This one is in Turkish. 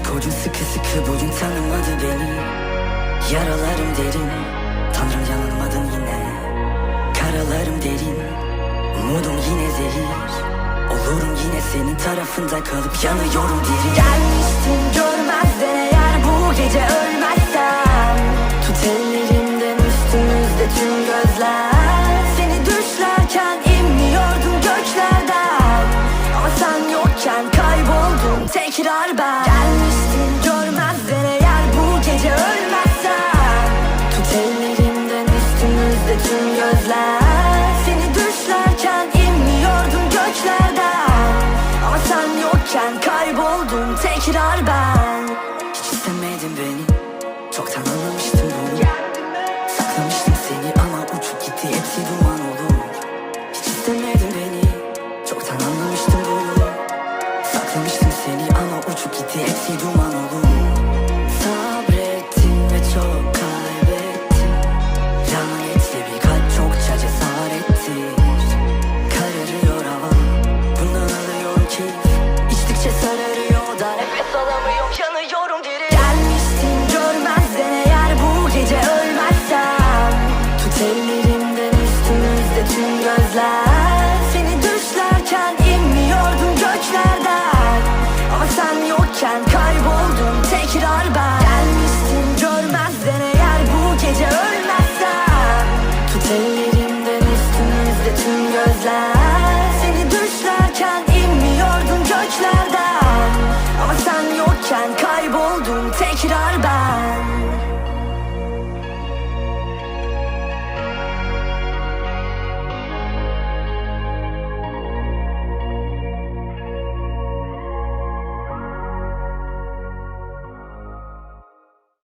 o gün sıkı sıkı bugün tanımadı beni. Yaralarım derin Tanrım yanılmadın yine. Karalarım derin Umudum yine zehir. Olurum yine senin tarafında kalıp yanıyorum diri Gelmiştin görmezden eğer bu gece ölmezsem Tut ellerimden üstümüzde tüm gözler. Seni düşlerken inmiyordum göklerden Ama sen yokken kayboldum tekrar ben Seni düşlerken inmiyordum göklerden Ama sen yokken kayboldum tekrar ben. Hiç istemedin beni. Çoktan anlamıştım bunu Gelmişsin görmezden eğer bu gece ölmezsem. Tut ellerimden üstümüzde tüm gözler. Seni düşlerken inmiyordum göklerden Ama sen yokken kayboldum tekrar ben. Gelmişsin görmezden eğer bu gece ölmezsem. Tut ellerimden üstümüzde tüm gözler oldum tekrar ben.